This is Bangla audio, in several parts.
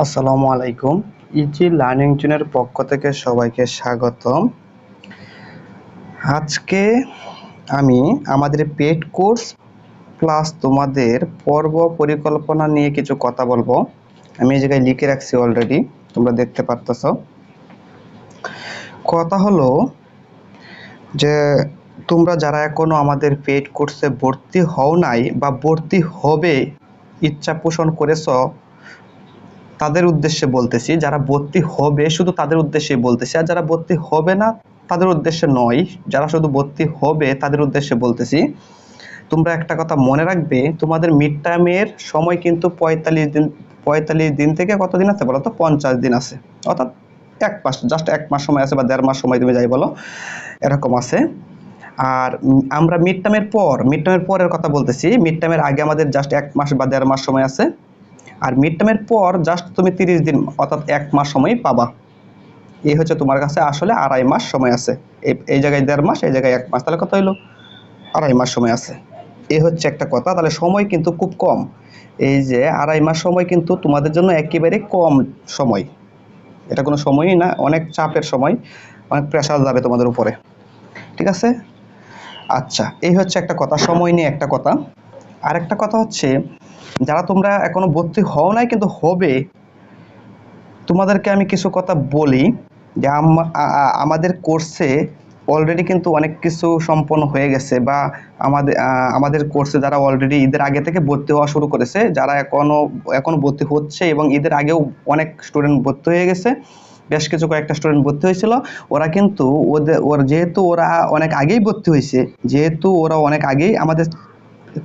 আসসালামু আলাইকুম। ইজি লার্নিং জোনের পক্ষ থেকে সবাইকে স্বাগতম। আজকে আমি আমাদের পেড কোর্স প্লাস তোমাদের পর্ব পরিকল্পনা নিয়ে কিছু কথা বলব। আমি এই জায়গায় লিখে রাখছি অলরেডি তোমরা দেখতে পারতেছ। কথা হলো যে তোমরা যারা এখনও আমাদের পেড কোর্সে ভর্তি হও নাই বা ভর্তি হবে, ইচ্ছা পোষণ করেছ তাদের উদ্দেশ্যে বলতেছি, যারা ভর্তি হবে শুধু তাদের উদ্দেশ্যে বলতেছি, আর যারা ভর্তি হবে না, তাদের উদ্দেশ্যে নয়, যারা শুধু ভর্তি হবে তাদের উদ্দেশ্যে বলতেছি, তোমরা একটা কথা মনে রাখবে, তোমাদের মিড টার্মের সময় কিন্তু পঁয়তাল্লিশ দিন পঁয়তাল্লিশ দিন থেকে কতদিন আছে বলো তো পঞ্চাশ দিন আছে। অর্থাৎ এক মাস জাস্ট এক মাস সময় আছে বা দেড় মাস সময় তুমি যাই বলো, এরকম আছে। আর আমরা মিড টার্মের পর মিড টার্মের পরের কথা বলতেছি মিড টার্মের আগে আমাদের জাস্ট এক মাস বা দেড় মাস সময় আছে। আর মিড টার্মের পর জাস্ট তুমি তিরিশ দিন, অর্থাৎ এক মাস সময় পাবা। এই হচ্ছে তোমার কাছে আসলে আড়াই মাস সময় আছে। এই জায়গায় দেড় মাস, এই জায়গায় এক মাস। তাহলে কত হইল? আড়াই মাস সময় আছে। এই হচ্ছে একটা কথা। তাহলে সময় কিন্তু খুব কম। এই যে আড়াই মাস সময় কিন্তু তোমাদের জন্য একেবারে কম সময়। এটা কোনো সময়ই না, অনেক চাপের সময়, অনেক প্রেশার যাবে তোমাদের উপরে। ঠিক আছে? আচ্ছা এই হচ্ছে একটা কথা। সময় নিয়ে একটা কথা। আর একটা কথা হচ্ছে, যারা তোমরা এখনও ভর্তি হও নাই কিন্তু হবে, তোমাদেরকে আমি কিছু কথা বলি যে আমাদের কোর্সে অলরেডি কিন্তু অনেক কিছু সম্পন্ন হয়ে গেছে বা আমাদের আমাদের কোর্সে যারা অলরেডি ঈদের আগে থেকে ভর্তি হওয়া শুরু করেছে, যারা এখনও এখনও ভর্তি হচ্ছে এবং ঈদের আগেও অনেক স্টুডেন্ট ভর্তি হয়ে গেছে, বেশ কিছু কয়েকটা স্টুডেন্ট ভর্তি হয়েছিল, ওরা কিন্তু ওদের, ওর যেহেতু ওরা অনেক আগেই ভর্তি হয়েছে, যেহেতু ওরা অনেক আগেই আমাদের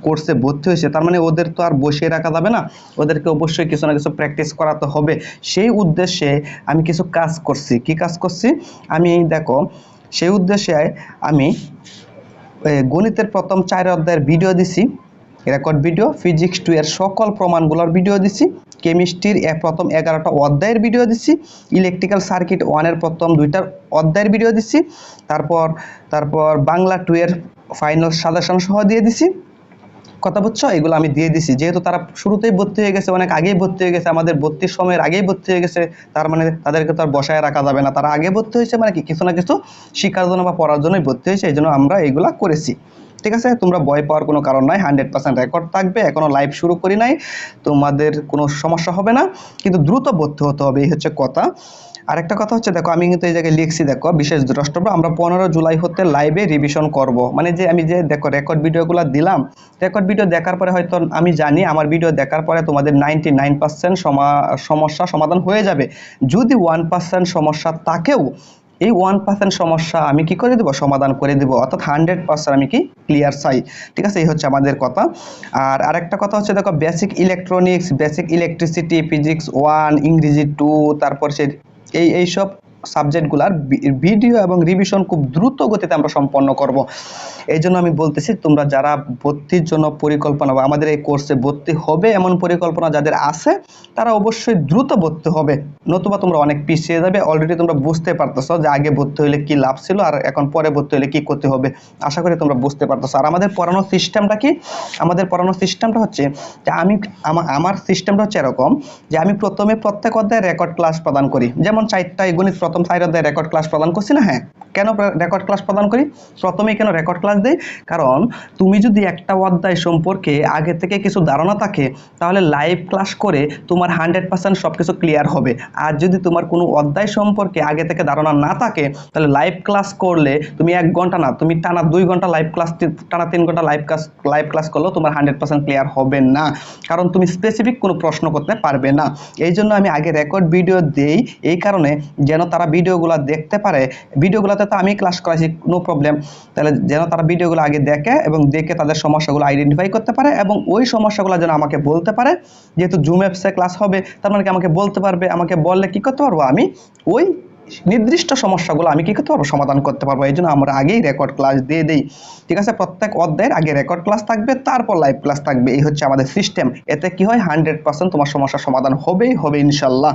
কোর্সে ভর্তি হয়েছে, তার মানে ওদের তো আর বসিয়ে রাখা যাবে না। ওদেরকে অবশ্যই কিছু না কিছু প্র্যাকটিস করাতে হবে। সেই উদ্দেশ্যে আমি কিছু কাজ করছি। কি কাজ করছি? আমি দেখো, সেই উদ্দেশ্যে আমি গণিতের প্রথম চার অধ্যায়ের ভিডিও দিছি। রেকর্ড ভিডিও ফিজিক্স টু এর সকল প্রমাণগুলোর ভিডিও দিছি। কেমিস্ট্রির প্রথম এগারোটা অধ্যায়ের ভিডিও দিছি। ইলেকট্রিক্যাল সার্কিট ওয়ানের প্রথম দুইটার অধ্যায়ের ভিডিও দিছি। তারপর তারপর বাংলা টু এর ফাইনাল সাজেশন সহ দিয়ে দিছি। কথা বুঝছ? এগুলো আমি দিয়ে দিছি। যেহেতু তারা শুরুতেই ভর্তি হয়ে গেছে, অনেক আগেই ভর্তি হয়ে গেছে, আমাদের ভর্তির সময়ের আগেই ভর্তি হয়ে গেছে, তার মানে তাদেরকে তো আর বসায় রাখা যাবে না। তারা আগে ভর্তি হয়েছে মানে কি? কিছু না কিছু শিক্ষার জন্য বা পড়ার জন্যই ভর্তি হয়েছে, এই জন্য আমরা এগুলা করেছি। ঠিক আছে? তোমরা ভয় পাওয়ার কোনো কারণ নাই, হান্ড্রেড পার্সেন্ট রেকর্ড থাকবে, এখনও লাইভ শুরু করি নাই, তোমাদের কোনো সমস্যা হবে না, কিন্তু দ্রুত ভর্তি হতে হবে, এই হচ্ছে কথা। আরেকটা কথা হচ্ছে, দেখো, আমি কিন্তু এই জায়গায় লিখছি, দেখো, বিশেষ দ্রষ্টব্য, আমরা পনেরো জুলাই হতে লাইভে রিভিশন করব। মানে যে আমি যে, দেখো রেকর্ড ভিডিওগুলো দিলাম রেকর্ড ভিডিও দেখার পরে হয়তো আমি জানি, আমার ভিডিও দেখার পরে তোমাদের নাইনটি নাইন পার্সেন্ট সমস্যা সমাধান হয়ে যাবে। যদি ওয়ান পার্সেন্ট সমস্যা তাকেও এই ওয়ান পার্সেন্ট সমস্যা আমি কি করে দেবো? সমাধান করে দেবো। অর্থাৎ হান্ড্রেড পার্সেন্ট আমি কি ক্লিয়ার চাই? ঠিক আছে, এই হচ্ছে আমাদের কথা। আর আরেকটা কথা হচ্ছে, দেখো basic electronics basic electricity physics one ইংরেজি টু তারপর সে এই এইসব সাবজেক্টগুলার ভিডিও এবং রিভিশন খুব দ্রুত গতিতে আমরা সম্পন্ন করব। এই জন্য আমি বলতেছি, তোমরা যারা ভর্তির জন্য পরিকল্পনা বা আমাদের এই কোর্সে ভর্তি হবে এমন পরিকল্পনা যাদের আছে, তারা অবশ্যই দ্রুত ভর্তি হবে। নতুবা তোমরা অনেক পিছিয়ে যাবে অলরেডি তোমরা বুঝতে পারতেছো যে আগে ভর্তি হলে কি লাভ ছিল আর এখন পরে ভর্তি হলে কি করতে হবে। আশা করি তোমরা বুঝতে পারতেছো। আর আমাদের পড়ানোর সিস্টেমটা কি? আমাদের পড়ানোর সিস্টেমটা হচ্ছে যে আমি আমার সিস্টেমটা হচ্ছে এরকম যে আমি প্রথমে প্রত্যেক অধ্যায়ে রেকর্ড ক্লাস প্রদান করি। যেমন চারটা গণিত প্রথম অধ্যায়ে রেকর্ড ক্লাস প্রদান করছি না হ্যাঁ? কেন রেকর্ড ক্লাস প্রদান করি? প্রথমেই কেন রেকর্ড ক্লাস দেই? কারণ তুমি যদি একটা অধ্যায় সম্পর্কে আগে থেকে কিছু ধারণা থাকে, তাহলে লাইভ ক্লাস করে তোমার হান্ড্রেড পার্সেন্ট সব কিছু ক্লিয়ার হবে। আর যদি তোমার কোনো অধ্যায় সম্পর্কে আগে থেকে ধারণা না থাকে, তাহলে লাইভ ক্লাস করলে তুমি এক ঘণ্টা না, তুমি টানা দুই ঘণ্টা লাইভ ক্লাস টানা তিন ঘণ্টা লাইভ ক্লাস লাইভ ক্লাস করলেও তোমার হান্ড্রেড পার্সেন্ট ক্লিয়ার হবে না। কারণ তুমি স্পেসিফিক কোনো প্রশ্ন করতে পারবে না। এই জন্য আমি আগে রেকর্ড ভিডিও দেই। এই কারণে যেন তারা ভিডিওগুলো দেখতে পারে ভিডিওগুলোতে তো আমি ক্লাস করাইছি নো প্রবলেম তাহলে যেন তারা ভিডিওগুলো আগে দেখে এবং দেখে তাদের সমস্যাগুলো আইডেন্টিফাই করতে পারে এবং ওই সমস্যাগুলো যেন আমাকে বলতে পারে। যেহেতু জুম অ্যাপসে ক্লাস হবে, তার মানে কি আমাকে বলতে পারবে, আমাকে বললে কি করতে পারব আমি? ওই নির্দিষ্ট সমস্যাগুলো আমি কি করতে পারব? সমাধান করতে পারব। এই জন্য আমরা আগেই রেকর্ড ক্লাস দিয়ে দিই। ঠিক আছে? প্রত্যেক অধ্যায়ের আগে রেকর্ড ক্লাস থাকবে, তারপর লাইভ ক্লাস থাকবে। এই হচ্ছে আমাদের সিস্টেম এতে কি হয়? হান্ড্রেড পার্সেন্ট তোমার সমস্যার সমাধান হবেই, হবে ইনশাল্লাহ।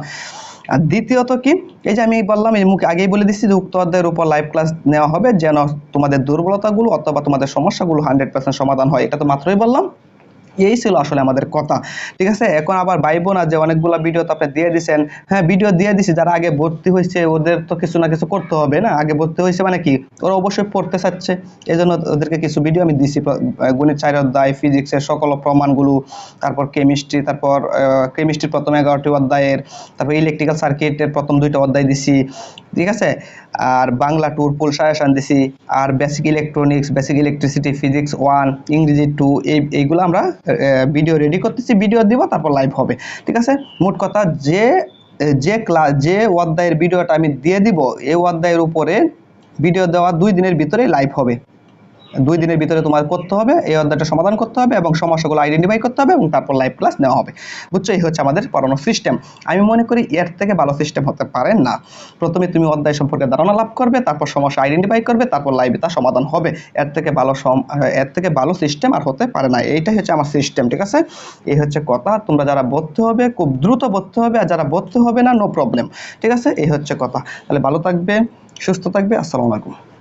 আর দ্বিতীয়ত কি? এই যে আমি বললাম, এই মুখে আগেই বলে দিচ্ছি যে উক্ত অধ্যায়ের উপর লাইভ ক্লাস নেওয়া হবে যেন তোমাদের দুর্বলতাগুলো অথবা তোমাদের সমস্যাগুলো হান্ড্রেড পার্সেন্ট সমাধান হয়। এটা তো মাত্রই বললাম। এই ছিল আসলে আমাদের কথা। ঠিক আছে? এখন আবার ভাইবো না যে অনেকগুলো ভিডিও তো আপনি দিয়ে দিচ্ছেন হ্যাঁ ভিডিও দিয়ে দিছি, যারা আগে ভর্তি হয়েছে, ওদের তো কিছু না কিছু করতে হবে না? আগে ভর্তি হয়েছে মানে কি? ওরা অবশ্যই পড়তে চাচ্ছে। এই জন্য ওদেরকে কিছু ভিডিও আমি দিছি। গণিত চার অধ্যায় ফিজিক্সের সকল প্রমাণগুলো, তারপর কেমিস্ট্রি তারপর কেমিস্ট্রির প্রথম এগারোটি অধ্যায়ের, তারপর ইলেকট্রিক্যাল সার্কিটের প্রথম দুইটা অধ্যায় দিছি। ঠিক আছে? আর বাংলা টুর ফুল সাজেশন দিছি। আর basic electronics basic electricity physics one ইংরেজি টু এই, এইগুলো আমরা ভিডিও রেডি করতেছি ভিডিও দিব, তারপর লাইভ হবে। ঠিক আছে? মোট কথা যে যে ক্লাস যে অধ্যায়ের ভিডিওটা আমি দিয়ে দিব এই অধ্যায়ের উপরে ভিডিও দেওয়া দুই দিনের ভিতরে লাইভ হবে। দুই দিনের ভিতরে তোমার করতে হবে, এই অধ্যায়টা সমাধান করতে হবে এবং সমস্যাগুলো আইডেন্টিফাই করতে হবে এবং তারপর লাইভ ক্লাস নেওয়া হবে। বুঝছ? এই হচ্ছে আমাদের পড়ানোর সিস্টেম আমি মনে করি এর থেকে ভালো সিস্টেম হতে পারে না। প্রথমে তুমি অধ্যায় সম্পর্কে ধারণা লাভ করবে, তারপর সমস্যা আইডেন্টিফাই করবে, তারপর লাইভে তার সমাধান হবে। এর থেকে ভালো এর থেকে ভালো সিস্টেম আর হতে পারে না। এইটাই হচ্ছে আমার সিস্টেম ঠিক আছে? এই হচ্ছে কথা। তোমরা যারা ভর্তি হবে, খুব দ্রুত ভর্তি হবে, আর যারা ভর্তি হবে না নো প্রবলেম ঠিক আছে? এই হচ্ছে কথা। তাহলে ভালো থাকবে, সুস্থ থাকবে। আসসালামু আলাইকুম।